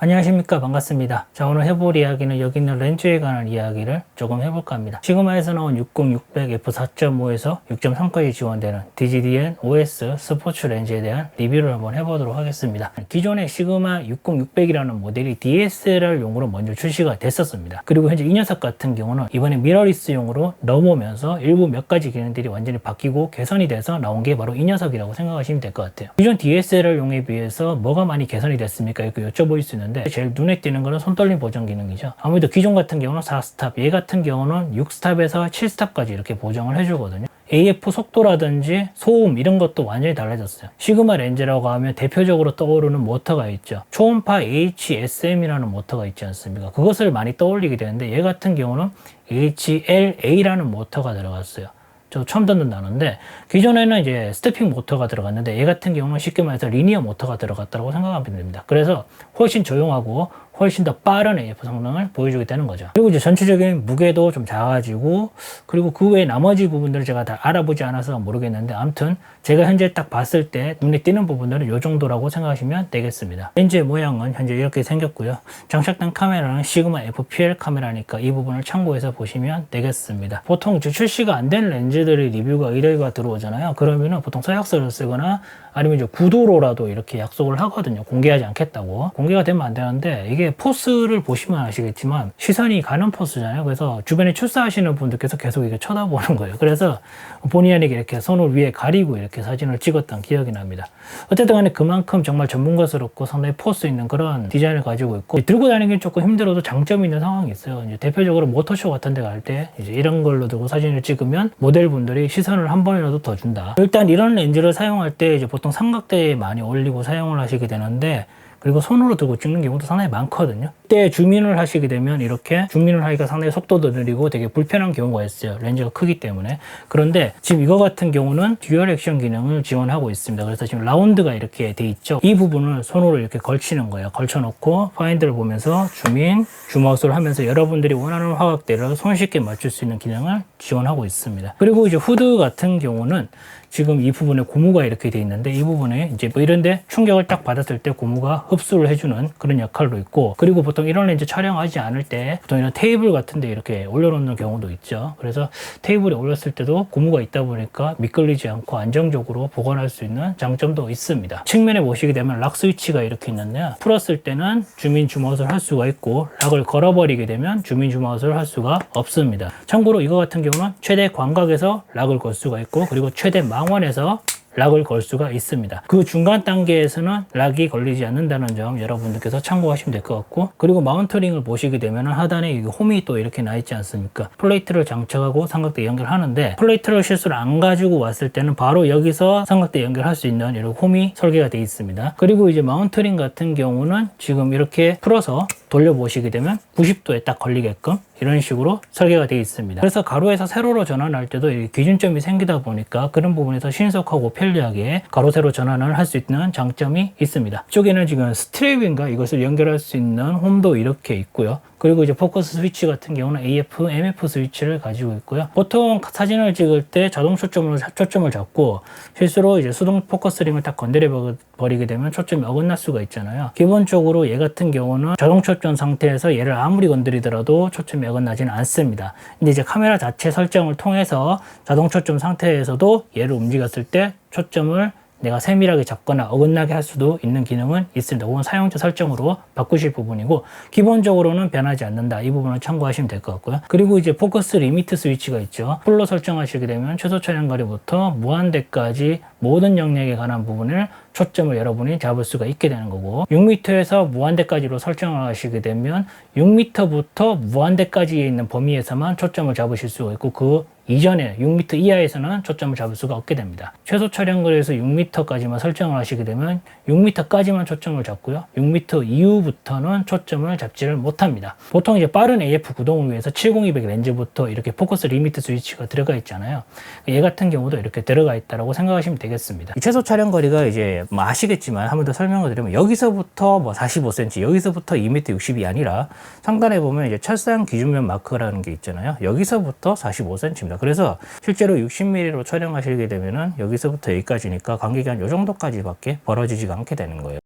안녕하십니까? 반갑습니다. 자 오늘 해볼 이야기는 여기 있는 렌즈에 관한 이야기를 조금 해볼까 합니다. 시그마에서 나온 60-600 f4.5에서 6.3까지 지원되는 DGDN OS 스포츠 렌즈에 대한 리뷰를 한번 해보도록 하겠습니다. 기존의 시그마 60-600이라는 모델이 DSLR용으로 먼저 출시가 됐었습니다. 그리고 현재 이 녀석 같은 경우는 이번에 미러리스용으로 넘어오면서 일부 몇 가지 기능들이 완전히 바뀌고 개선이 돼서 나온 게 바로 이 녀석이라고 생각하시면 될 것 같아요. 기존 DSLR용에 비해서 뭐가 많이 개선이 됐습니까? 이렇게 여쭤보일 수 있는 데 제일 눈에 띄는 거는 손떨림 보정 기능이죠. 아무래도 기존 같은 경우는 4스탑, 얘 같은 경우는 6스탑에서 7스탑까지 이렇게 보정을 해주거든요. AF 속도라든지 소음 이런 것도 완전히 달라졌어요. 시그마 렌즈라고 하면 대표적으로 떠오르는 모터가 있죠. 초음파 HSM이라는 모터가 있지 않습니까? 그것을 많이 떠올리게 되는데 얘 같은 경우는 HLA라는 모터가 들어갔어요. 저 처음 듣는 단어인데 기존에는 이제 스태핑 모터가 들어갔는데 얘 같은 경우는 쉽게 말해서 리니어 모터가 들어갔다고 생각하면 됩니다. 그래서 훨씬 조용하고 훨씬 더 빠른 AF 성능을 보여주게 되는 거죠. 그리고 이제 전체적인 무게도 좀 작아지고 그리고 그 외에 나머지 부분들을 제가 다 알아보지 않아서 모르겠는데 아무튼 제가 현재 딱 봤을 때 눈에 띄는 부분들은 이 정도라고 생각하시면 되겠습니다. 렌즈의 모양은 현재 이렇게 생겼고요. 장착된 카메라는 시그마 FPL 카메라니까 이 부분을 참고해서 보시면 되겠습니다. 보통 출시가 안 된 렌즈들의 리뷰가 의뢰가 들어오잖아요. 그러면은 보통 서약서를 쓰거나 아니면 이제 구도로라도 이렇게 약속을 하거든요. 공개하지 않겠다고. 공개가 되면 안 되는데 이게 포스를 보시면 아시겠지만 시선이 가는 포스잖아요. 그래서 주변에 출사하시는 분들께서 계속 이렇게 쳐다보는 거예요. 그래서 본의 아니게 이렇게 손을 위에 가리고 이렇게 사진을 찍었던 기억이 납니다. 어쨌든 간에 그만큼 정말 전문가스럽고 상당히 포스 있는 그런 디자인을 가지고 있고 들고 다니기 조금 힘들어도 장점이 있는 상황이 있어요. 이제 대표적으로 모터쇼 같은 데 갈 때 이제 이런 걸로 들고 사진을 찍으면 모델분들이 시선을 한 번이라도 더 준다. 일단 이런 렌즈를 사용할 때 이제 보통 삼각대에 많이 올리고 사용을 하시게 되는데 그리고 손으로 들고 찍는 경우도 상당히 많거든요. 그때 주민을 하시게 되면 이렇게 주민을 하기가 상당히 속도도 느리고 되게 불편한 경우가 있어요. 렌즈가 크기 때문에. 그런데 지금 이거 같은 경우는 듀얼 액션 기능을 지원하고 있습니다. 그래서 지금 라운드가 이렇게 돼 있죠. 이 부분을 손으로 이렇게 걸치는 거예요. 걸쳐 놓고 파인드를 보면서 주민, 주마우스를 하면서 여러분들이 원하는 화각대를 손쉽게 맞출 수 있는 기능을 지원하고 있습니다. 그리고 이제 후드 같은 경우는 지금 이 부분에 고무가 이렇게 돼 있는데 이 부분에 이제 뭐 이런데 충격을 딱 받았을 때 고무가 흡수를 해주는 그런 역할도 있고 그리고 보통 이런 렌즈 촬영하지 않을 때 보통 이런 테이블 같은데 이렇게 올려놓는 경우도 있죠. 그래서 테이블에 올렸을 때도 고무가 있다 보니까 미끌리지 않고 안정적으로 보관할 수 있는 장점도 있습니다. 측면에 보시게 되면 락 스위치가 이렇게 있는데요. 풀었을 때는 주민 주마웃을 할 수가 있고 락을 걸어버리게 되면 주민 주마웃을 할 수가 없습니다. 참고로 이거 같은 경우는 최대 광각에서 락을 걸 수가 있고 그리고 최대 망원에서 락을 걸 수가 있습니다. 그 중간 단계에서는 락이 걸리지 않는다는 점 여러분들께서 참고하시면 될 것 같고 그리고 마운터링을 보시게 되면 하단에 이 홈이 또 이렇게 나 있지 않습니까? 플레이트를 장착하고 삼각대 연결하는데 플레이트를 실수로 안 가지고 왔을 때는 바로 여기서 삼각대 연결할 수 있는 이런 홈이 설계가 되어 있습니다. 그리고 이제 마운터링 같은 경우는 지금 이렇게 풀어서 돌려보시게 되면 90도에 딱 걸리게끔 이런 식으로 설계가 되어 있습니다. 그래서 가로에서 세로로 전환할 때도 이 기준점이 생기다 보니까 그런 부분에서 신속하고 편리하게 가로 세로 전환을 할 수 있는 장점이 있습니다. 이쪽에는 지금 스트랩인가 이것을 연결할 수 있는 홈도 이렇게 있고요. 그리고 이제 포커스 스위치 같은 경우는 AF, MF 스위치를 가지고 있고요. 보통 사진을 찍을 때 자동 초점을 초점을 잡고 실수로 이제 수동 포커스링을 딱 건드려 버리게 되면 초점이 어긋날 수가 있잖아요. 기본적으로 얘 같은 경우는 자동 초점 상태에서 얘를 아무리 건드리더라도 초점이 어긋나지는 않습니다. 근데 이제 카메라 자체 설정을 통해서 자동 초점 상태에서도 얘를 움직였을 때 초점을 내가 세밀하게 잡거나 어긋나게 할 수도 있는 기능은 있습니다. 그건 사용자 설정으로 바꾸실 부분이고 기본적으로는 변하지 않는다. 이 부분을 참고하시면 될 것 같고요. 그리고 이제 포커스 리미트 스위치가 있죠. 풀로 설정하시게 되면 최소 촬영거리부터 무한 대까지 모든 영역에 관한 부분을 초점을 여러분이 잡을 수가 있게 되는 거고 6m에서 무한대까지로 설정을 하시게 되면 6m부터 무한대까지에 있는 범위에서만 초점을 잡으실 수가 있고 그 이전에 6m 이하에서는 초점을 잡을 수가 없게 됩니다. 최소 촬영거리에서 6m까지만 설정을 하시게 되면 6m까지만 초점을 잡고요. 6m 이후부터는 초점을 잡지를 못합니다. 보통 이제 빠른 AF 구동을 위해서 70200 렌즈부터 이렇게 포커스 리미트 스위치가 들어가 있잖아요. 얘 같은 경우도 이렇게 들어가 있다고 생각하시면 되겠습니다. 이 최소 촬영 거리가 이제 뭐 아시겠지만 한 번 더 설명을 드리면 여기서부터 뭐 45cm, 여기서부터 2m 60이 아니라 상단에 보면 이제 철상 기준면 마크라는 게 있잖아요. 여기서부터 45cm입니다. 그래서 실제로 60mm로 촬영하시게 되면은 여기서부터 여기까지니까 간격이 한 요 정도까지밖에 벌어지지가 않게 되는 거예요.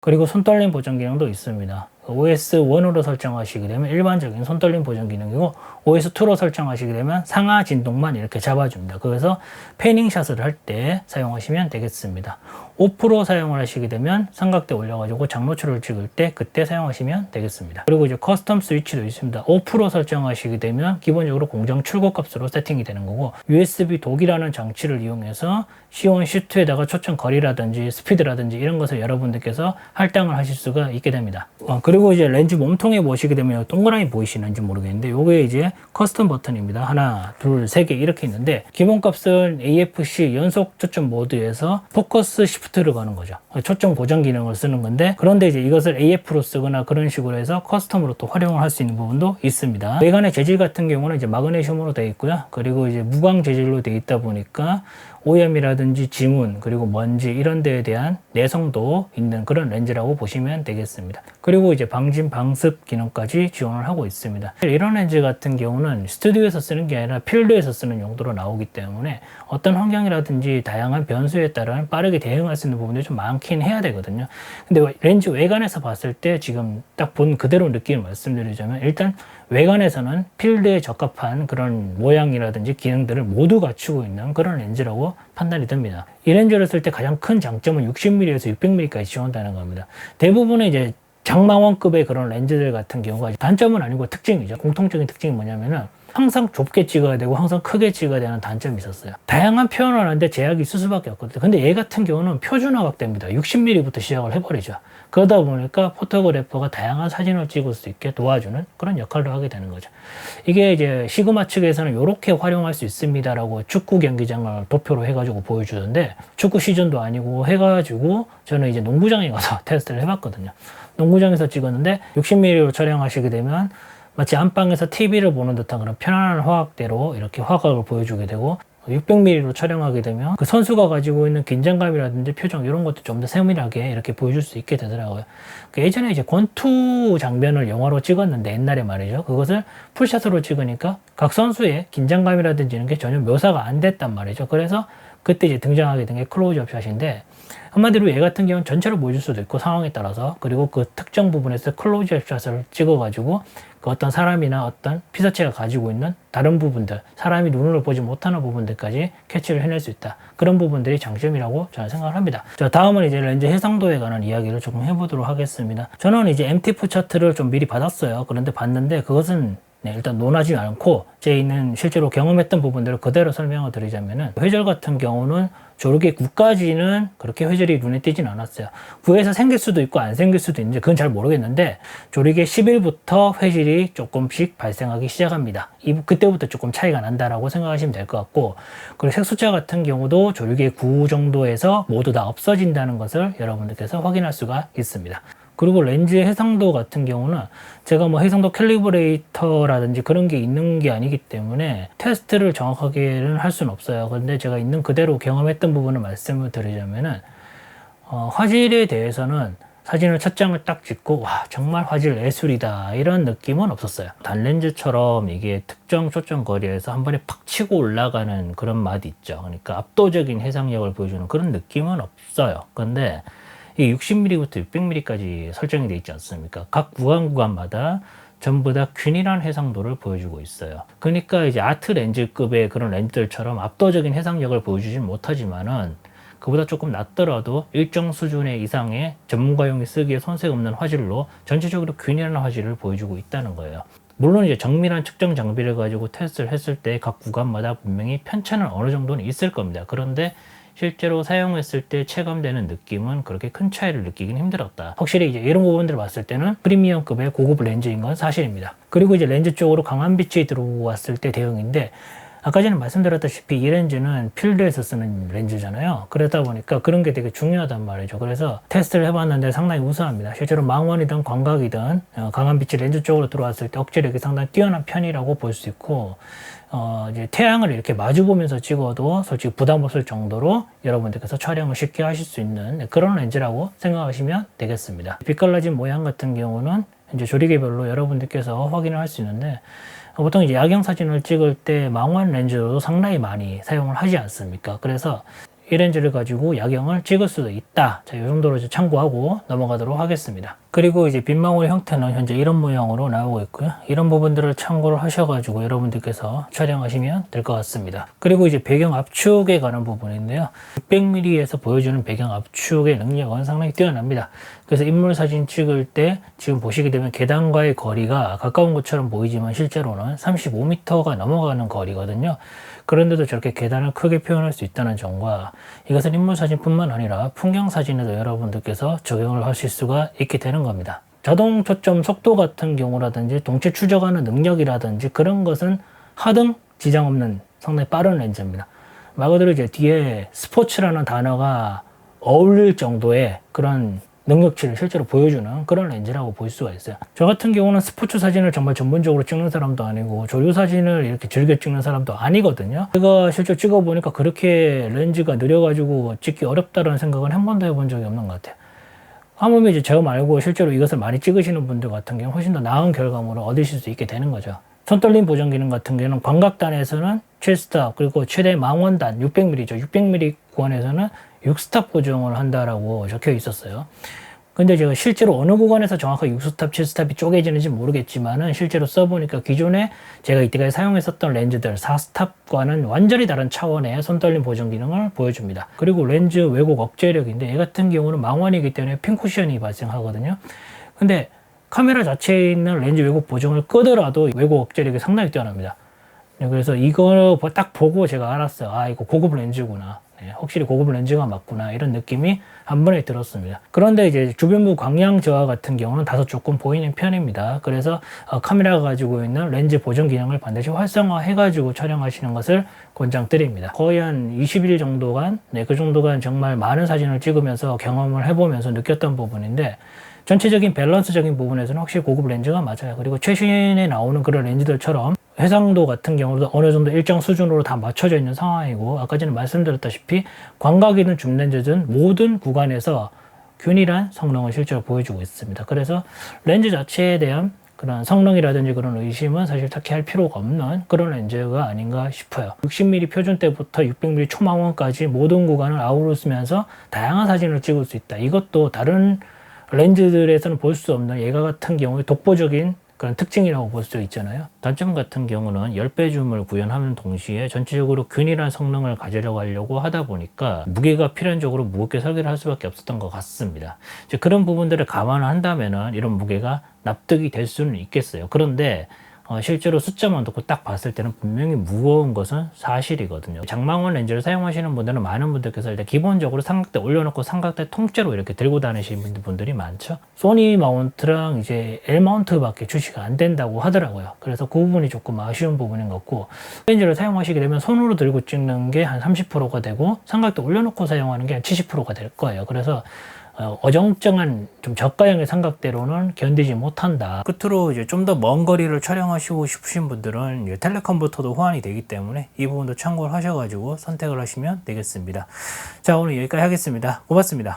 그리고 손떨림 보정 기능도 있습니다. OS1으로 설정하시게 되면 일반적인 손떨림 보정 기능이고 OS2로 설정하시게 되면 상하 진동만 이렇게 잡아줍니다. 그래서 패닝 샷을 할 때 사용하시면 되겠습니다. 5% 사용을 하시게 되면 삼각대 올려가지고 장노출을 찍을 때 그때 사용하시면 되겠습니다. 그리고 이제 커스텀 스위치도 있습니다. 5% 설정하시게 되면 기본적으로 공정 출고 값으로 세팅이 되는 거고 USB 독이라는 장치를 이용해서 C1, C2에다가 초점 거리라든지 스피드라든지 이런 것을 여러분들께서 할당을 하실 수가 있게 됩니다. 어, 그리고 이제 렌즈 몸통에 보시게 되면 동그라미 보이시는지 모르겠는데 요게 이제 커스텀 버튼입니다. 하나, 둘, 세 개 이렇게 있는데 기본 값은 AFC 연속 초점 모드에서 포커스 시프트를 가는 거죠. 초점 고정 기능을 쓰는 건데 그런데 이제 이것을 AF로 쓰거나 그런 식으로 해서 커스텀으로 또 활용을 할 수 있는 부분도 있습니다. 외관의 재질 같은 경우는 이제 마그네슘으로 되어 있고요. 그리고 이제 무광 재질로 되어 있다 보니까 오염이라든지 지문 그리고 먼지 이런 데에 대한 내성도 있는 그런 렌즈라고 보시면 되겠습니다. 그리고 이제 방진 방습 기능까지 지원을 하고 있습니다. 이런 렌즈 같은 경우는 스튜디오에서 쓰는 게 아니라 필드에서 쓰는 용도로 나오기 때문에 어떤 환경이라든지 다양한 변수에 따른 빠르게 대응할 수 있는 부분들이 좀 많긴 해야 되거든요. 근데 렌즈 외관에서 봤을 때 지금 딱 본 그대로 느낌을 말씀드리자면 일단 외관에서는 필드에 적합한 그런 모양이라든지 기능들을 모두 갖추고 있는 그런 렌즈라고 판단이 됩니다. 이 렌즈를 쓸 때 가장 큰 장점은 60mm에서 600mm까지 지원한다는 겁니다. 대부분은 이제 장망원급의 그런 렌즈들 같은 경우가 단점은 아니고 특징이죠. 공통적인 특징이 뭐냐면은 항상 좁게 찍어야 되고 항상 크게 찍어야 되는 단점이 있었어요. 다양한 표현을 하는데 제약이 있을 수밖에 없거든요. 근데 얘 같은 경우는 표준화각됩니다. 60mm부터 시작을 해버리죠. 그러다 보니까 포토그래퍼가 다양한 사진을 찍을 수 있게 도와주는 그런 역할을 하게 되는 거죠. 이게 이제 시그마 측에서는 이렇게 활용할 수 있습니다라고 축구 경기장을 도표로 해가지고 보여주던데 축구 시즌도 아니고 해가지고 저는 이제 농구장에 가서 테스트를 해봤거든요. 농구장에서 찍었는데 60mm로 촬영하시게 되면 마치 안방에서 TV를 보는 듯한 그런 편안한 화각대로 이렇게 화각을 보여주게 되고 600mm로 촬영하게 되면 그 선수가 가지고 있는 긴장감이라든지 표정 이런 것도 좀 더 세밀하게 이렇게 보여줄 수 있게 되더라고요. 그 예전에 이제 권투 장면을 영화로 찍었는데 옛날에 말이죠. 그것을 풀샷으로 찍으니까 각 선수의 긴장감이라든지 이런 게 전혀 묘사가 안 됐단 말이죠. 그래서 그때 이제 등장하게 된 게 클로즈업 샷인데 한마디로 얘 같은 경우는 전체를 보여줄 수도 있고 상황에 따라서. 그리고 그 특정 부분에서 클로즈업 샷을 찍어가지고 그 어떤 사람이나 어떤 피사체가 가지고 있는 다른 부분들 사람이 눈으로 보지 못하는 부분들까지 캐치를 해낼 수 있다. 그런 부분들이 장점이라고 저는 생각을 합니다. 자 다음은 이제 렌즈 해상도에 관한 이야기를 조금 해보도록 하겠습니다. 저는 이제 MTF 차트를 좀 미리 받았어요. 그런데 봤는데 그것은 네, 일단 논하지 않고 제 있는 실제로 경험했던 부분들을 그대로 설명을 드리자면은 회절 같은 경우는 조르게 9까지는 그렇게 회절이 눈에 띄진 않았어요. 9에서 생길 수도 있고 안 생길 수도 있는데 그건 잘 모르겠는데 조르게 11부터 회절이 조금씩 발생하기 시작합니다. 이 그때부터 조금 차이가 난다라고 생각하시면 될 것 같고 그리고 색소자 같은 경우도 조르게 9 정도에서 모두 다 없어진다는 것을 여러분들께서 확인할 수가 있습니다. 그리고 렌즈의 해상도 같은 경우는 제가 뭐 해상도 캘리브레이터라든지 그런 게 있는 게 아니기 때문에 테스트를 정확하게는 할 수는 없어요. 그런데 제가 있는 그대로 경험했던 부분을 말씀을 드리자면은 어, 화질에 대해서는 사진을 첫 장을 딱 찍고 와 정말 화질 예술이다. 이런 느낌은 없었어요. 단렌즈처럼 이게 특정 초점 거리에서 한 번에 팍 치고 올라가는 그런 맛이 있죠. 그러니까 압도적인 해상력을 보여주는 그런 느낌은 없어요. 근데 이 60mm부터 600mm까지 설정이 되어 있지 않습니까? 각 구간 구간마다 전부 다 균일한 해상도를 보여주고 있어요. 그러니까 이제 아트 렌즈급의 그런 렌즈들처럼 압도적인 해상력을 보여주진 못하지만은 그보다 조금 낮더라도 일정 수준의 이상의 전문가용이 쓰기에 손색 없는 화질로 전체적으로 균일한 화질을 보여주고 있다는 거예요. 물론 이제 정밀한 측정 장비를 가지고 테스트를 했을 때 각 구간마다 분명히 편차는 어느 정도는 있을 겁니다. 그런데 실제로 사용했을 때 체감되는 느낌은 그렇게 큰 차이를 느끼긴 힘들었다. 확실히 이제 이런 부분들을 봤을 때는 프리미엄급의 고급 렌즈인 건 사실입니다. 그리고 이제 렌즈 쪽으로 강한 빛이 들어왔을 때 대응인데 아까 전에 말씀드렸다시피 이 렌즈는 필드에서 쓰는 렌즈잖아요. 그러다 보니까 그런 게 되게 중요하단 말이죠. 그래서 테스트를 해봤는데 상당히 우수합니다. 실제로 망원이든 광각이든 어, 강한 빛이 렌즈 쪽으로 들어왔을 때 억제력이 상당히 뛰어난 편이라고 볼 수 있고 어, 이제 태양을 이렇게 마주 보면서 찍어도 솔직히 부담 없을 정도로 여러분들께서 촬영을 쉽게 하실 수 있는 그런 렌즈라고 생각하시면 되겠습니다. 빛 갈라진 모양 같은 경우는 이제 조리개별로 여러분들께서 확인을 할 수 있는데 보통 이제 야경 사진을 찍을 때 망원 렌즈도 상당히 많이 사용을 하지 않습니까? 그래서 이 렌즈를 가지고 야경을 찍을 수도 있다. 자, 이 정도로 참고하고 넘어가도록 하겠습니다. 그리고 이제 빗망울 형태는 현재 이런 모양으로 나오고 있고요. 이런 부분들을 참고를 하셔가지고 여러분들께서 촬영하시면 될 것 같습니다. 그리고 이제 배경 압축에 관한 부분인데요. 600mm에서 보여주는 배경 압축의 능력은 상당히 뛰어납니다. 그래서 인물 사진 찍을 때 지금 보시게 되면 계단과의 거리가 가까운 것처럼 보이지만 실제로는 35m가 넘어가는 거리거든요. 그런데도 저렇게 계단을 크게 표현할 수 있다는 점과 이것은 인물 사진뿐만 아니라 풍경 사진에도 여러분들께서 적용을 하실 수가 있게 되는 겁니다. 자동 초점 속도 같은 경우라든지 동체 추적하는 능력이라든지 그런 것은 하등 지장 없는 상당히 빠른 렌즈입니다. 말 그대로 이제 뒤에 스포츠라는 단어가 어울릴 정도의 그런 능력치를 실제로 보여주는 그런 렌즈라고 볼 수가 있어요. 저 같은 경우는 스포츠 사진을 정말 전문적으로 찍는 사람도 아니고 조류 사진을 이렇게 즐겨 찍는 사람도 아니거든요. 제가 실제 찍어보니까 그렇게 렌즈가 느려가지고 찍기 어렵다는 생각은 한 번도 해본 적이 없는 것 같아요. 하물며 이제 제가 말고 실제로 이것을 많이 찍으시는 분들 같은 경우 훨씬 더 나은 결과물을 얻으실 수 있게 되는 거죠. 손떨림 보정 기능 같은 경우는 광각단에서는 7스탑 그리고 최대 망원단 600mm죠. 600mm 구간에서는 6스탑 보정을 한다라고 적혀 있었어요. 근데 제가 실제로 어느 구간에서 정확하게 6스탑, 7스탑이 쪼개지는지 모르겠지만은 실제로 써보니까 기존에 제가 이때까지 사용했었던 렌즈들 4스탑과는 완전히 다른 차원의 손떨림 보정 기능을 보여줍니다. 그리고 렌즈 왜곡 억제력인데 얘 같은 경우는 망원이기 때문에 핀 쿠션이 발생하거든요. 근데 카메라 자체에 있는 렌즈 왜곡 보정을 끄더라도 왜곡 억제력이 상당히 뛰어납니다. 네, 그래서 이거 딱 보고 제가 알았어요. 아, 이거 고급 렌즈구나. 네, 확실히 고급 렌즈가 맞구나. 이런 느낌이 한 번에 들었습니다. 그런데 이제 주변부 광량 저하 같은 경우는 다소 조금 보이는 편입니다. 그래서 어, 카메라가 가지고 있는 렌즈 보정 기능을 반드시 활성화해가지고 촬영하시는 것을 권장드립니다. 거의 한 20일 정도간, 네, 그 정도간 정말 많은 사진을 찍으면서 경험을 해보면서 느꼈던 부분인데, 전체적인 밸런스적인 부분에서는 확실히 고급 렌즈가 맞아요. 그리고 최신에 나오는 그런 렌즈들처럼 해상도 같은 경우도 어느 정도 일정 수준으로 다 맞춰져 있는 상황이고 아까 전에 말씀드렸다시피 광각이든 줌렌즈든 모든 구간에서 균일한 성능을 실제로 보여주고 있습니다. 그래서 렌즈 자체에 대한 그런 성능이라든지 그런 의심은 사실 딱히 할 필요가 없는 그런 렌즈가 아닌가 싶어요. 60mm 표준 때부터 600mm 초망원까지 모든 구간을 아우르면서 다양한 사진을 찍을 수 있다. 이것도 다른 렌즈들에서는 볼 수 없는 얘가 같은 경우에 독보적인 그런 특징이라고 볼 수 있잖아요. 단점 같은 경우는 10배 줌을 구현하는 동시에 전체적으로 균일한 성능을 가지려고 하려고 하다 보니까 무게가 필연적으로 무겁게 설계를 할 수밖에 없었던 것 같습니다. 그런 부분들을 감안한다면은 이런 무게가 납득이 될 수는 있겠어요. 그런데 어, 실제로 숫자만 듣고 딱 봤을 때는 분명히 무거운 것은 사실이거든요. 장망원 렌즈를 사용하시는 분들은 많은 분들께서 일단 기본적으로 삼각대 올려놓고 삼각대 통째로 이렇게 들고 다니시는 분들- 분들이 많죠. 소니 마운트랑 이제 L 마운트밖에 출시가 안 된다고 하더라고요. 그래서 그 부분이 조금 아쉬운 부분인 것 같고 렌즈를 사용하시게 되면 손으로 들고 찍는 게 한 30%가 되고 삼각대 올려놓고 사용하는 게 한 70%가 될 거예요. 그래서 어, 어정쩡한 좀 저가형의 삼각대로는 견디지 못한다. 끝으로 이제 좀 더 먼 거리를 촬영하시고 싶으신 분들은 텔레컨버터도 호환이 되기 때문에 이 부분도 참고를 하셔가지고 선택을 하시면 되겠습니다. 자 오늘 여기까지 하겠습니다. 고맙습니다.